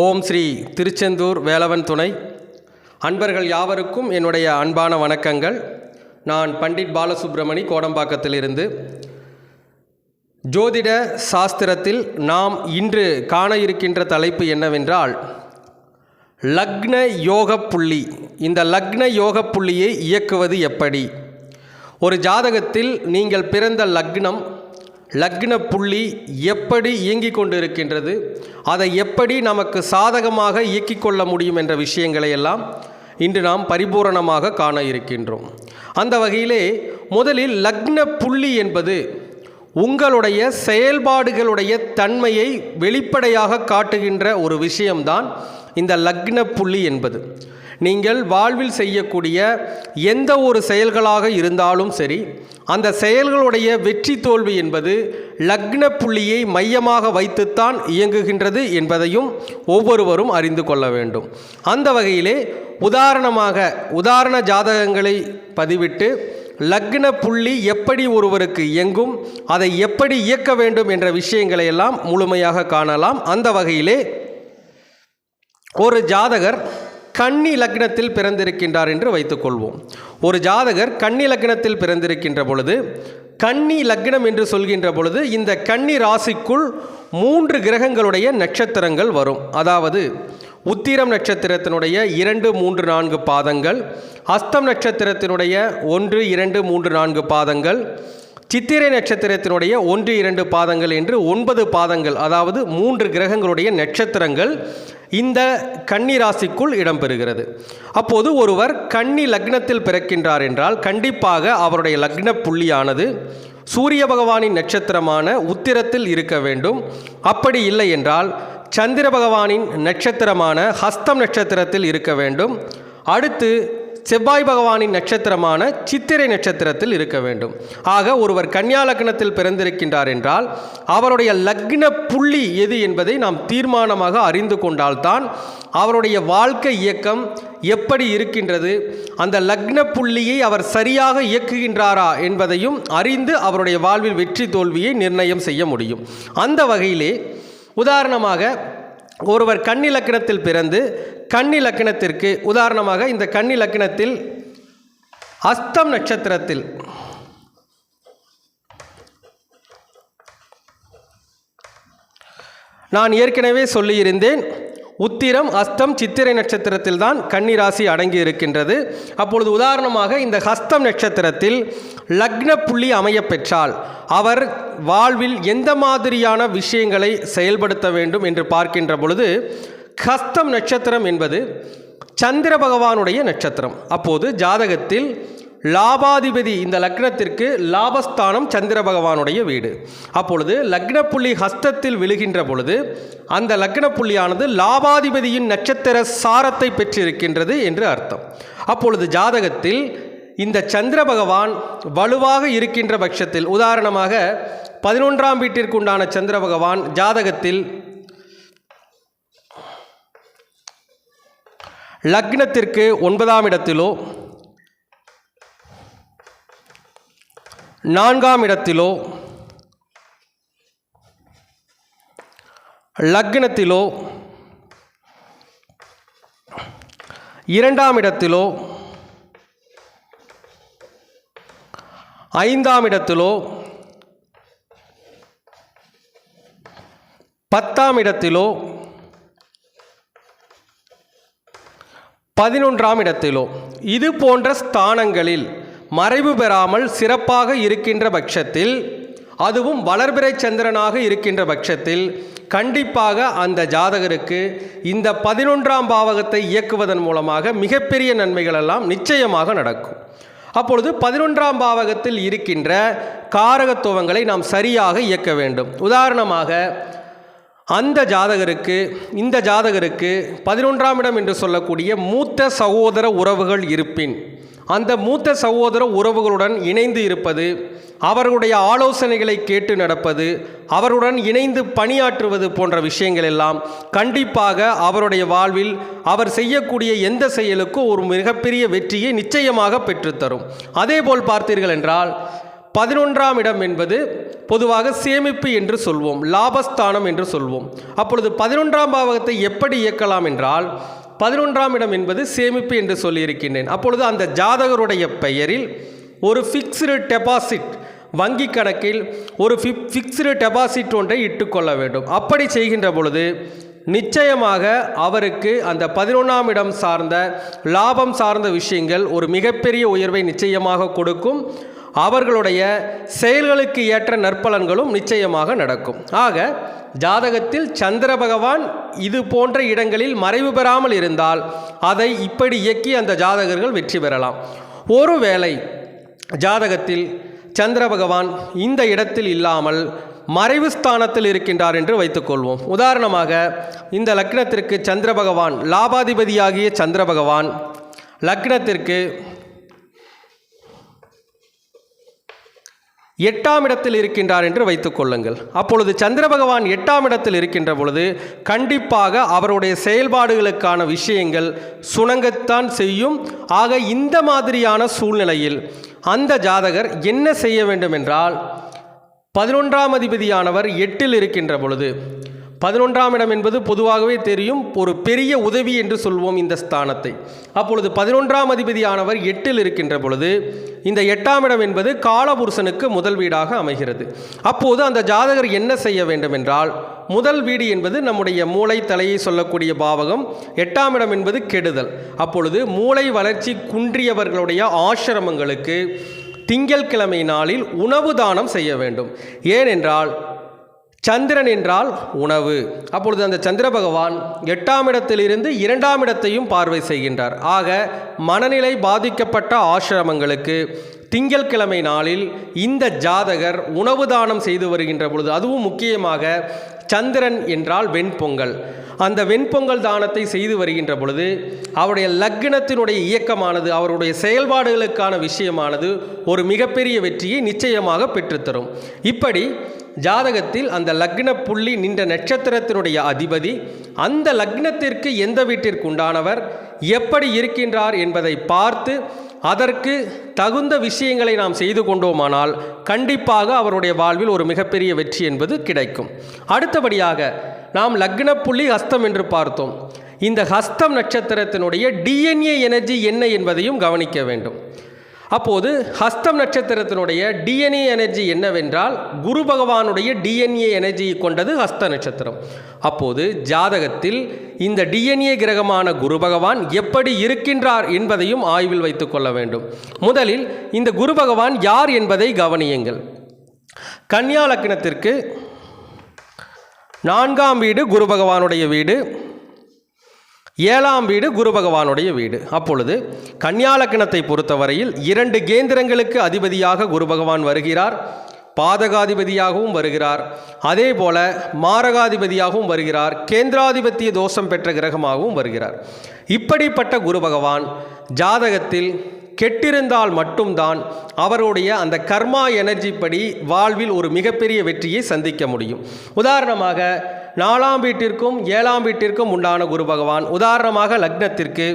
ஓம் ஸ்ரீ திருச்செந்தூர் வேலவன் துணை. அன்பர்கள் யாவருக்கும் என்னுடைய அன்பான வணக்கங்கள். நான் பண்டிட் பாலசுப்ரமணி கோடம்பாக்கத்திலிருந்து. ஜோதிட சாஸ்திரத்தில் நாம் இன்று காண இருக்கின்ற தலைப்பு என்னவென்றால் லக்ன யோக புள்ளி. இந்த லக்ன யோக புள்ளியை இயக்குவது எப்படி? ஒரு ஜாதகத்தில் நீங்கள் பிறந்த லக்னம் லக்ன புள்ளி எப்படி இயங்கிக் கொண்டிருக்கின்றது அதை எப்படி நமக்கு சாதகமாக இயக்கிக் கொள்ள முடியும் என்ற விஷயங்களை எல்லாம் இன்று நாம் பரிபூரணமாக காண இருக்கின்றோம். அந்த வகையிலே முதலில் லக்ன புள்ளி என்பது உங்களுடைய செயல்பாடுகளுடைய தன்மையை வெளிப்படையாக காட்டுகின்ற ஒரு விஷயம்தான் இந்த லக்ன புள்ளி என்பது. நீங்கள் வாழ்வில் செய்யக்கூடிய எந்த ஒரு செயல்களாக இருந்தாலும் சரி அந்த செயல்களுடைய வெற்றி தோல்வி என்பது லக்ன புள்ளியை மையமாக வைத்துத்தான் இயங்குகின்றது என்பதையும் ஒவ்வொருவரும் அறிந்து கொள்ள வேண்டும். அந்த வகையிலே உதாரணமாக உதாரண ஜாதகங்களை பதிவிட்டு லக்ன புள்ளி எப்படி ஒருவருக்கு இயங்கும் அதை எப்படி இயக்க வேண்டும் என்ற விஷயங்களை எல்லாம் முழுமையாக காணலாம். அந்த வகையிலே ஒரு ஜாதகர் கன்னி லக்னத்தில் பிறந்திருக்கின்றார் என்று வைத்துக்கொள்வோம். ஒரு ஜாதகர் கன்னி லக்னத்தில் பிறந்திருக்கின்ற பொழுது கன்னி லக்னம் என்று சொல்கின்ற பொழுது இந்த கன்னி ராசிக்குள் மூன்று கிரகங்களுடைய நட்சத்திரங்கள் வரும். அதாவது உத்திரம் நட்சத்திரத்தினுடைய இரண்டு மூன்று நான்கு பாதங்கள் அஸ்தம் நட்சத்திரத்தினுடைய ஒன்று இரண்டு மூன்று நான்கு பாதங்கள் சித்திரை நட்சத்திரத்தினுடைய ஒன்று இரண்டு பாதங்கள் என்று ஒன்பது பாதங்கள் அதாவது மூன்று கிரகங்களுடைய நட்சத்திரங்கள் இந்த கன்னி ராசிக்குள் இடம்பெறுகிறது. அப்போது ஒருவர் கன்னி லக்னத்தில் பிறக்கின்றார் என்றால் கண்டிப்பாக அவருடைய லக்ன புள்ளியானது சூரிய பகவானின் நட்சத்திரமான உத்திரத்தில் இருக்க வேண்டும். அப்படி இல்லை என்றால் சந்திர பகவானின் நட்சத்திரமான ஹஸ்தம் நட்சத்திரத்தில் இருக்க வேண்டும். அடுத்து செவ்வாய் பகவானின் நட்சத்திரமான சித்திரை நட்சத்திரத்தில் இருக்க வேண்டும். ஆக ஒருவர் கன்னியா லக்னத்தில் பிறந்திருக்கின்றார் என்றால் அவருடைய லக்ன புள்ளி எது என்பதை நாம் தீர்மானமாக அறிந்து கொண்டால்தான் அவருடைய வாழ்க்கை இயக்கம் எப்படி இருக்கின்றது அந்த லக்ன புள்ளியை அவர் சரியாக இயக்குகின்றாரா என்பதையும் அறிந்து அவருடைய வாழ்வில் வெற்றி தோல்வியை நிர்ணயம் செய்ய முடியும். அந்த வகையிலே உதாரணமாக ஒருவர் கன்னி லக்கணத்தில் பிறந்து கன்னி லக்கணத்திற்கு உதாரணமாக இந்த கன்னி லக்கணத்தில் அஸ்தம் நட்சத்திரத்தில் நான் ஏற்கனவே சொல்லியிருந்தேன் உத்திரம் அஸ்தம் சித்திரை நட்சத்திரத்தில் தான் கன்னிராசி அடங்கி இருக்கின்றது அப்பொழுது உதாரணமாக இந்த ஹஸ்தம் நட்சத்திரத்தில் லக்ன புள்ளி அமையப்பெற்றால் அவர் வாழ்வில் எந்த மாதிரியான விஷயங்களை செயல்படுத்த வேண்டும் என்று பார்க்கின்ற பொழுது ஹஸ்தம் நட்சத்திரம் என்பது சந்திர பகவானுடைய நட்சத்திரம். அப்போது ஜாதகத்தில் லாபாதிபதி இந்த லக்னத்திற்கு லாபஸ்தானம் சந்திர பகவானுடைய வீடு. அப்பொழுது லக்னப்புள்ளி ஹஸ்தத்தில் விழுகின்ற பொழுது அந்த லக்னப்புள்ளியானது லாபாதிபதியின் நட்சத்திர சாரத்தை பெற்றிருக்கின்றது என்று அர்த்தம். அப்பொழுது ஜாதகத்தில் இந்த சந்திர பகவான் வலுவாக இருக்கின்ற பட்சத்தில் உதாரணமாக பதினொன்றாம் வீட்டிற்கு உண்டான சந்திர பகவான் ஜாதகத்தில் லக்னத்திற்கு ஒன்பதாம் இடத்திலோ நான்காம் இடத்திலோ லக்னத்திலோ இரண்டாம் இடத்திலோ ஐந்தாம் இடத்திலோ பத்தாம் இடத்திலோ பதினொன்றாம் இடத்திலோ. இது போன்ற ஸ்தானங்களில் மறைவு பெறாமல் சிறப்பாக இருக்கின்ற பட்சத்தில் அதுவும் வளர்பிறை சந்திரனாக இருக்கின்ற பட்சத்தில் கண்டிப்பாக அந்த ஜாதகருக்கு இந்த பதினொன்றாம் பாவகத்தை இயக்குவதன் மூலமாக மிகப்பெரிய நன்மைகள் எல்லாம் நிச்சயமாக நடக்கும். அப்பொழுது பதினொன்றாம் பாவகத்தில் இருக்கின்ற காரகத்துவங்களை நாம் சரியாக இயக்க வேண்டும். உதாரணமாக அந்த ஜாதகருக்கு இந்த ஜாதகருக்கு பதினொன்றாம் இடம் என்று சொல்லக்கூடிய மூத்த சகோதர உறவுகள் இருப்பின் அந்த மூத்த சகோதர உறவுகளுடன் இணைந்து இருப்பது அவர்களுடைய ஆலோசனைகளை கேட்டு நடப்பது அவருடன் இணைந்து பணியாற்றுவது போன்ற விஷயங்கள் எல்லாம் கண்டிப்பாக அவருடைய வாழ்வில் அவர் செய்யக்கூடிய எந்த செயலுக்கும் ஒரு மிகப்பெரிய வெற்றியை நிச்சயமாக பெற்றுத்தரும். அதேபோல் பார்த்தீர்கள் என்றால் பதினொன்றாம் இடம் என்பது பொதுவாக சேமிப்பு என்று சொல்வோம் லாபஸ்தானம் என்று சொல்வோம். அப்பொழுது பதினொன்றாம் பாவகத்தை எப்படி இயக்கலாம் என்றால் பதினொன்றாம் இடம் என்பது சேமிப்பு என்று சொல்லியிருக்கின்றேன். அப்பொழுது அந்த ஜாதகருடைய பெயரில் ஒரு ஃபிக்ஸ்டு டெபாசிட் வங்கி கணக்கில் ஒரு ஃபிப் ஃபிக்ஸ்டு டெபாசிட் ஒன்றை இட்டுக்கொள்ள வேண்டும். அப்படி செய்கின்ற பொழுது நிச்சயமாக அவருக்கு அந்த பதினொன்றாம் இடம் சார்ந்த லாபம் சார்ந்த விஷயங்கள் ஒரு மிகப்பெரிய உயர்வை நிச்சயமாக கொடுக்கும். அவர்களுடைய செயல்களுக்கு ஏற்ற நற்பலன்களும் நிச்சயமாக நடக்கும். ஆக ஜாதகத்தில் சந்திர பகவான் இது போன்ற இடங்களில் மறைவு பெறாமல் இருந்தால் அதை இப்படி இயக்கி அந்த ஜாதகர்கள் வெற்றி பெறலாம். ஒருவேளை ஜாதகத்தில் சந்திர பகவான் இந்த இடத்தில் இல்லாமல் மறைவு ஸ்தானத்தில் இருக்கின்றார் என்று வைத்துக்கொள்வோம் உதாரணமாக இந்த லக்னத்திற்கு சந்திர பகவான் லாபாதிபதியாகிய சந்திர பகவான் லக்னத்திற்கு எட்டாம் இடத்தில் இருக்கின்றார் என்று வைத்துக் கொள்ளுங்கள். அப்பொழுது சந்திர பகவான் எட்டாம் இடத்தில் இருக்கின்ற பொழுது கண்டிப்பாக அவருடைய செயல்பாடுகளுக்கான விஷயங்கள் சுணங்கத்தான் செய்யும். ஆக இந்த மாதிரியான சூழ்நிலையில் அந்த ஜாதகர் என்ன செய்ய வேண்டும் என்றால் பதினொன்றாம் அதிபதியானவர் எட்டில் இருக்கின்ற பொழுது பதினொன்றாம் இடம் என்பது பொதுவாகவே தெரியும். ஒரு பெரிய உதவி என்று சொல்வோம் இந்த ஸ்தானத்தை. அப்பொழுது பதினொன்றாம் அதிபதியானவர் எட்டில் இருக்கின்ற பொழுது இந்த எட்டாம் இடம் என்பது காலபுருஷனுக்கு முதல் வீடாக அமைகிறது. அப்போது அந்த ஜாதகர் என்ன செய்ய வேண்டும் என்றால் முதல் வீடு என்பது நம்முடைய மூளை தலையை சொல்லக்கூடிய பாவகம் எட்டாம் இடம் என்பது கெடுதல். அப்பொழுது மூளை வளர்ச்சி குன்றியவர்களுடைய ஆசிரமங்களுக்கு திங்கள்கிழமை நாளில் உணவு தானம் செய்ய வேண்டும். ஏனென்றால் சந்திரன் என்றால் உணவு. அப்பொழுது அந்த சந்திர பகவான் எட்டாம் இடத்திலிருந்து இரண்டாம் இடத்தையும் பார்வை செய்கின்றார். ஆக மனநிலை பாதிக்கப்பட்ட ஆசிரமங்களுக்கு திங்கள்கிழமை நாளில் இந்த ஜாதகர் உணவு தானம் செய்து வருகின்ற பொழுது அதுவும் முக்கியமாக சந்திரன் என்றால் வெண்பொங்கல். அந்த வெண்பொங்கல் தானத்தை செய்து வருகின்ற பொழுது அவருடைய லக்னத்தினுடைய இயக்கமானது அவருடைய செயல்பாடுகளுக்கான விஷயமானது ஒரு மிகப்பெரிய வெற்றியை நிச்சயமாக பெற்றுத்தரும். இப்படி ஜாதகத்தில் அந்த லக்ன புள்ளி நின்ற நட்சத்திரத்தினுடைய அதிபதி அந்த லக்னத்திற்கு எந்த வீட்டிற்கு உண்டானவர் எப்படி இருக்கின்றார் என்பதை பார்த்து அதற்கு தகுந்த விஷயங்களை நாம் செய்து கொண்டோமானால் கண்டிப்பாக அவருடைய வாழ்வில் ஒரு மிகப்பெரிய வெற்றி என்பது கிடைக்கும். அடுத்தபடியாக நாம் லக்ன புள்ளி ஹஸ்தம் என்று பார்த்தோம். இந்த ஹஸ்தம் நட்சத்திரத்தினுடைய டிஎன்ஏ எனர்ஜி என்ன என்பதையும் கவனிக்க வேண்டும். அப்போது ஹஸ்தம் நட்சத்திரத்தினுடைய டிஎன்ஏ எனர்ஜி என்னவென்றால் குரு பகவானுடைய டிஎன்ஏ எனர்ஜியை கொண்டது ஹஸ்த நட்சத்திரம். அப்போது ஜாதகத்தில் இந்த டிஎன்ஏ கிரகமான குரு பகவான் எப்படி இருக்கின்றார் என்பதையும் ஆய்வில் வைத்துக் கொள்ள வேண்டும். முதலில் இந்த குரு பகவான் யார் என்பதை கவனியுங்கள். கன்னியா லக்னத்திற்கு நான்காம் வீடு குரு பகவானுடைய வீடு. ஏழாம் வீடு குரு பகவானுடைய வீடு. அப்பொழுது கன்னியாலக்கணத்தை பொறுத்தவரையில் இரண்டு கேந்திரங்களுக்கு அதிபதியாக குரு பகவான் வருகிறார். பாதகாதிபதியாகவும் வருகிறார். அதே போல மாரகாதிபதியாகவும் வருகிறார். கேந்திராதிபத்திய தோஷம் பெற்ற கிரகமாகவும் வருகிறார். இப்படிப்பட்ட குரு பகவான் ஜாதகத்தில் கெட்டிருந்தால் மட்டும்தான் அவருடைய அந்த கர்மா எனர்ஜி படி வாழ்வில் ஒரு மிகப்பெரிய வெற்றியை சந்திக்க முடியும். உதாரணமாக நாலாம் வீட்டிற்கும் ஏழாம் வீட்டிற்கும் உண்டான குரு பகவான். உதாரணமாக லக்னத்திற்கு.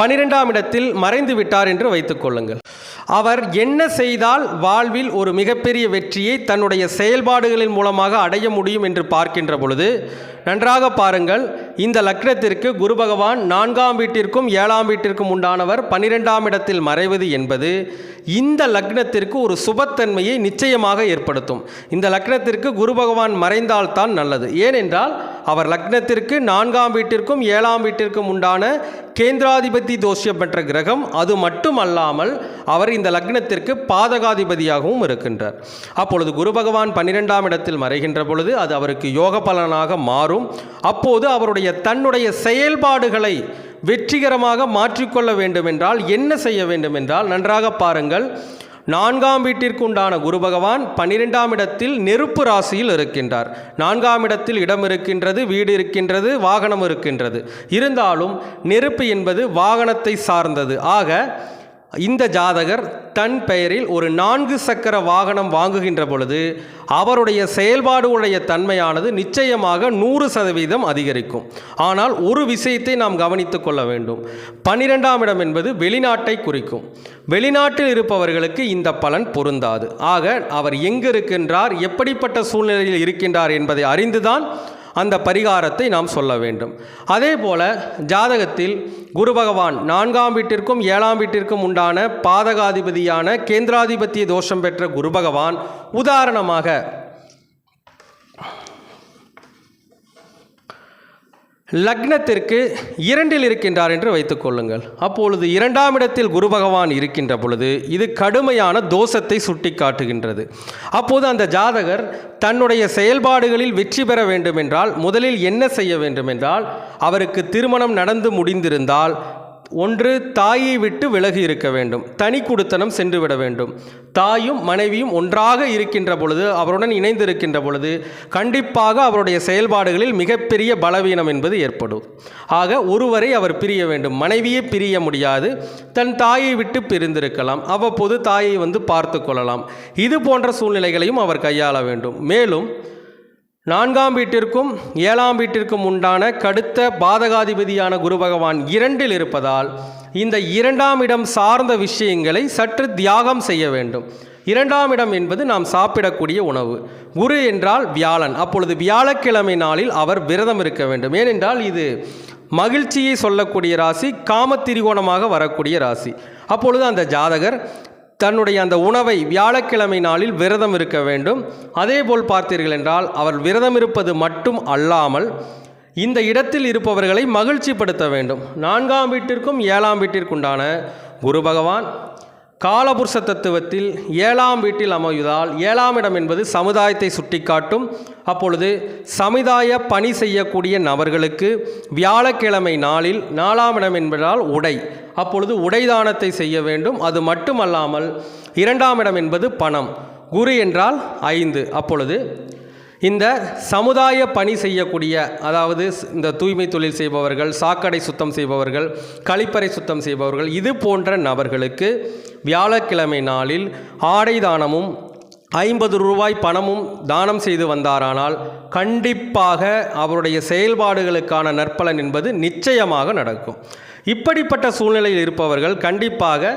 பனிரெண்டாம் இடத்தில் மறைந்து விட்டார் என்று வைத்துக்கொள்ளுங்கள் அவர் என்ன செய்தால் வாழ்வில் ஒரு மிகப்பெரிய வெற்றியை தன்னுடைய செயல்பாடுகளின் மூலமாக அடைய முடியும் என்று பார்க்கின்ற பொழுது நன்றாக பாருங்கள் இந்த லக்னத்திற்கு குரு பகவான் நான்காம் வீட்டிற்கும் ஏழாம் வீட்டிற்கும் உண்டானவர் பனிரெண்டாம் இடத்தில் மறைவது என்பது இந்த லக்னத்திற்கு ஒரு சுபத்தன்மையை நிச்சயமாக ஏற்படுத்தும். இந்த லக்னத்திற்கு குரு பகவான் மறைந்தால்தான் நல்லது. ஏனென்றால் அவர் லக்னத்திற்கு நான்காம் வீட்டிற்கும் ஏழாம் வீட்டிற்கும் உண்டான கேந்திராதிபதி தோஷம் பெற்ற கிரகம் அது மட்டும் அல்லாமல் அவர் இந்த லக்னத்திற்கு பாதகாதிபதியாகவும் இருக்கின்றார். அப்பொழுது குரு பகவான் பன்னிரெண்டாம் இடத்தில் மறைகின்ற பொழுது அது அவருக்கு யோக பலனாக மாறும். அப்போது அவருடைய தன்னுடைய செயல்பாடுகளை வெற்றிகரமாக மாற்றிக்கொள்ள வேண்டுமென்றால் என்ன செய்ய வேண்டும் என்றால் நன்றாக பாருங்கள். நான்காம் வீட்டிற்குண்டான குரு பகவான் பன்னிரெண்டாம் இடத்தில் நெருப்பு ராசியில் இருக்கின்றார். நான்காம் இடத்தில் இடம் இருக்கின்றது வீடு இருக்கின்றது வாகனம் இருக்கின்றது. இருந்தாலும் நெருப்பு என்பது வாகனத்தை சார்ந்தது. ஆக இந்த ஜாதகர் தன் பெயரில் ஒரு நான்கு சக்கர வாகனம் வாங்குகின்ற பொழுது அவருடைய செயல்பாடுடைய தன்மையானது நிச்சயமாக நூறு சதவீதம் அதிகரிக்கும். ஆனால் ஒரு விஷயத்தை நாம் கவனித்து கொள்ள வேண்டும். பன்னிரெண்டாம் இடம் என்பது வெளிநாட்டை குறிக்கும். வெளிநாட்டில் இருப்பவர்களுக்கு இந்த பலன் பொருந்தாது. ஆக அவர் எங்கு இருக்கின்றார் எப்படிப்பட்ட சூழ்நிலையில் இருக்கின்றார் என்பதை அறிந்துதான் அந்த பரிகாரத்தை நாம் சொல்ல வேண்டும். அதே போல ஜாதகத்தில் குரு பகவான் நான்காம் வீட்டிற்கும் ஏழாம் வீட்டிற்கும் உண்டான பாதகாதிபதியான கேந்திராதிபத்திய தோஷம் பெற்ற குரு பகவான் உதாரணமாக லக்னத்திற்கு இரண்டில் இருக்கின்றார் என்று வைத்துக்கொள்ளுங்கள் அப்பொழுது இரண்டாம் இடத்தில் குரு பகவான் இருக்கின்ற பொழுது இது கடுமையான தோஷத்தை சுட்டி காட்டுகின்றது அப்போது அந்த ஜாதகர் தன்னுடைய செயல்பாடுகளில் வெற்றி பெற வேண்டுமென்றால் முதலில் என்ன செய்ய வேண்டுமென்றால் அவருக்கு திருமணம் நடந்து முடிந்திருந்தால் ஒன்று தாயை விட்டு விலகி இருக்க வேண்டும். தனி குடுத்தனம் சென்றுவிட வேண்டும். தாயும் மனைவியும் ஒன்றாக இருக்கின்ற பொழுது அவருடன் இணைந்து இருக்கின்ற பொழுது கண்டிப்பாக அவருடைய செயல்பாடுகளில் மிகப்பெரிய பலவீனம் என்பது ஏற்படும். ஆக ஒருவரை அவர் பிரிய வேண்டும். மனைவியே பிரிய முடியாது. தன் தாயை விட்டு பிரிந்திருக்கலாம். அவ்வப்போது தாயை வந்து பார்த்து கொள்ளலாம். இது போன்ற சூழ்நிலைகளையும் அவர் கையாள வேண்டும். மேலும் நான்காம் வீட்டிற்கும் ஏழாம் வீட்டிற்கும் உண்டான கடுத்த பாதகாதிபதியான குரு பகவான் இரண்டில் இருப்பதால் இந்த இரண்டாம் இடம் சார்ந்த விஷயங்களை சற்று தியாகம் செய்ய வேண்டும். இரண்டாம் இடம் என்பது நாம் சாப்பிடக்கூடிய உணவு. குரு என்றால் வியாழன். அப்பொழுது வியாழக்கிழமை நாளில் அவர் விரதம் இருக்க வேண்டும். ஏனென்றால் இது மகிழ்ச்சியை சொல்லக்கூடிய ராசி காமத்திரிகோணமாக வரக்கூடிய ராசி. அப்பொழுது அந்த ஜாதகர் தன்னுடைய அந்த உணவை வியாழக்கிழமை நாளில் விரதம் இருக்க வேண்டும். அதேபோல் பார்த்தீர்கள் என்றால் அவர் விரதம் இருப்பது மட்டும் அல்லாமல் இந்த இடத்தில் இருப்பவர்களை மகிழ்ச்சிப்படுத்த வேண்டும். நான்காம் வீட்டிற்கும் ஏழாம் வீட்டிற்குண்டான குரு பகவான் காலபுருஷ தத்துவத்தில் ஏழாம் வீட்டில் அமைவதால் ஏழாம் இடம் என்பது சமுதாயத்தை சுட்டிக்காட்டும். அப்பொழுது சமுதாய பணி செய்யக்கூடிய நபர்களுக்கு வியாழக்கிழமை நாளில் நாலாம் இடம் என்பதால் உடை. அப்பொழுது உடைதானத்தை செய்ய வேண்டும். அது மட்டுமல்லாமல் இரண்டாம் இடம் என்பது பணம். குரு என்றால் ஐந்து. அப்பொழுது இந்த சமுதாய பணி செய்யக்கூடிய அதாவது இந்த தூய்மை தொழில் செய்பவர்கள் சாக்கடை சுத்தம் செய்பவர்கள் கழிப்பறை சுத்தம் செய்பவர்கள் இது போன்ற நபர்களுக்கு வியாழக்கிழமை நாளில் ஆடை தானமும் ஐம்பது ரூபாய் பணமும் தானம் செய்து வந்தாரானால் கண்டிப்பாக அவருடைய செயல்பாடுகளுக்கான நற்பலன் என்பது நிச்சயமாக நடக்கும். இப்படிப்பட்ட சூழ்நிலையில் இருப்பவர்கள் கண்டிப்பாக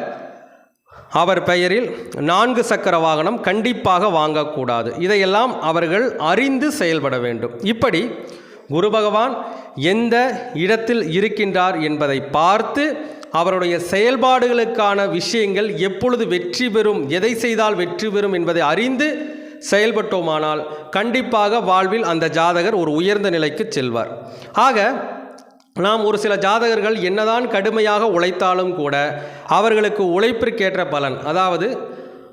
அவர் பெயரில் நான்கு சக்கர வாகனம் கண்டிப்பாக வாங்கக்கூடாது. இதையெல்லாம் அவர்கள் அறிந்து செயல்பட வேண்டும். இப்படி குரு பகவான் எந்த இடத்தில் இருக்கின்றார் என்பதை பார்த்து அவருடைய செயல்பாடுகளுக்கான விஷயங்கள் எப்பொழுது வெற்றி பெறும் எதை செய்தால் வெற்றி பெறும் என்பதை அறிந்து செயல்பட்டோமானால் கண்டிப்பாக வாழ்வில் அந்த ஜாதகர் ஒரு உயர்ந்த நிலைக்கு செல்வார். ஆக நாம் ஒரு சில ஜாதகர்கள் என்னதான் கடுமையாக உழைத்தாலும் கூட அவர்களுக்கு உழைப்பிற்கேற்ற பலன் அதாவது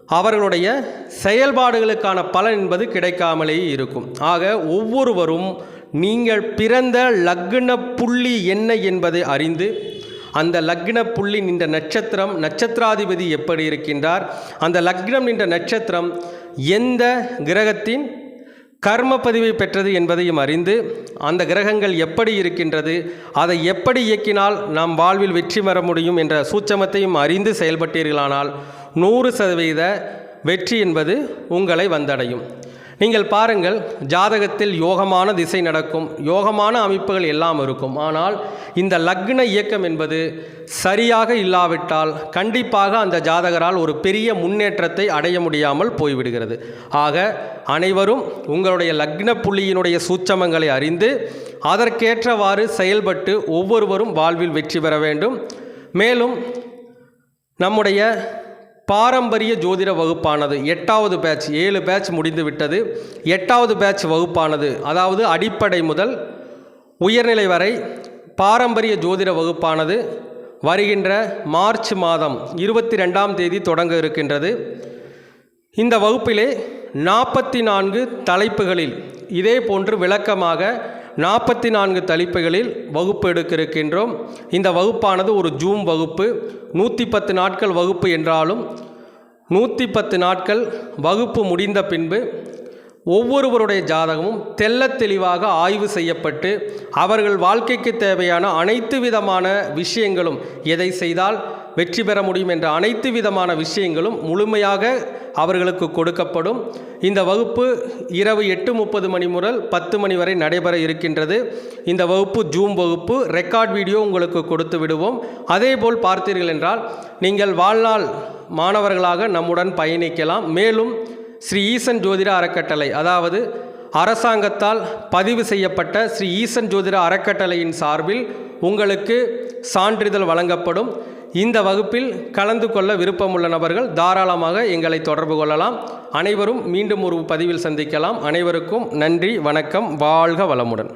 அவர்களுடைய செயல்பாடுகளுக்கான பலன் என்பது கிடைக்காமலேயே இருக்கும். ஆக ஒவ்வொருவரும் நீங்கள் பிறந்த லக்ன புள்ளி என்ன என்பதை அறிந்து அந்த லக்ன புள்ளி நின்ற நட்சத்திரம் நட்சத்திராதிபதி எப்படி இருக்கின்றார் அந்த லக்னம் நின்ற நட்சத்திரம் எந்த கிரகத்தின் கர்ம பதிவை பெற்றது என்பதையும் அறிந்து அந்த கிரகங்கள் எப்படி இருக்கின்றது அதை எப்படி இயக்கினால் நாம் வாழ்வில் வெற்றி பெற முடியும் என்ற சூட்சமத்தையும் அறிந்து செயல்பட்டீர்களானால் நூறு சதவீத வெற்றி என்பது உங்களை வந்தடையும். நீங்கள் பாருங்கள் ஜாதகத்தில் யோகமான திசை நடக்கும் யோகமான அமைப்புகள் எல்லாம் இருக்கும். ஆனால் இந்த லக்ன இயக்கம் என்பது சரியாக இல்லாவிட்டால் கண்டிப்பாக அந்த ஜாதகரால் ஒரு பெரிய முன்னேற்றத்தை அடைய முடியாமல் போய்விடுகிறது. ஆக அனைவரும் உங்களுடைய லக்ன புள்ளியினுடைய சூட்சமங்களை அறிந்து அதற்கேற்றவாறு செயல்பட்டு ஒவ்வொருவரும் வாழ்வில் வெற்றி பெற வேண்டும். மேலும் நம்முடைய பாரம்பரிய ஜோதிட வகுப்பானது. எட்டாவது பேட்ச் ஏழு பேட்ச் முடிந்து விட்டது. எட்டாவது பேட்ச் வகுப்பானது. அதாவது அடிப்படை முதல் உயர்நிலை வரை பாரம்பரிய ஜோதிட வகுப்பானது. வருகின்ற மார்ச் மாதம் இருபத்தி ரெண்டாம் தேதி தொடங்க இருக்கின்றது. இந்த வகுப்பிலே நாற்பத்தி நான்கு தலைப்புகளில் இதே போன்று விளக்கமாக நாற்பத்தி நான்கு தலைப்புகளில் வகுப்பு எடுக்க இருக்கின்றோம் இந்த வகுப்பானது ஒரு ஜூம் வகுப்பு. நூற்றி பத்து நாட்கள் வகுப்பு என்றாலும் நூற்றி பத்து நாட்கள் வகுப்பு முடிந்த பின்பு ஒவ்வொருவருடைய ஜாதகமும் தெள்ளத் தெளிவாக ஆய்வு செய்யப்பட்டு அவர்கள் வாழ்க்கைக்கு தேவையான அனைத்து விதமான விஷயங்களும் எதை செய்தால் வெற்றி பெற முடியும் என்ற அனைத்து விதமான விஷயங்களும் முழுமையாக அவர்களுக்கு கொடுக்கப்படும். இந்த வகுப்பு இரவு எட்டு முப்பது மணி முதல் பத்து மணி வரை நடைபெற இருக்கின்றது. இந்த வகுப்பு ஜூம் வகுப்பு ரெக்கார்ட் வீடியோ உங்களுக்கு கொடுத்து விடுவோம். அதேபோல் பார்த்தீர்கள் என்றால் நீங்கள் வாழ்நாள் மாணவர்களாக நம்முடன் பயணிக்கலாம். மேலும் ஸ்ரீ ஈசன் ஜோதிட அறக்கட்டளை அதாவது அரசாங்கத்தால் பதிவு செய்யப்பட்ட ஸ்ரீ ஈசன் ஜோதிட அறக்கட்டளையின் சார்பில் உங்களுக்கு சான்றிதழ் வழங்கப்படும். இந்த வகுப்பில் கலந்து கொள்ள விருப்பமுள்ள நபர்கள் தாராளமாக எங்களை தொடர்பு கொள்ளலாம். அனைவரும் மீண்டும் ஒரு பதிவில் சந்திக்கலாம். அனைவருக்கும் நன்றி வணக்கம் வாழ்க வளமுடன்.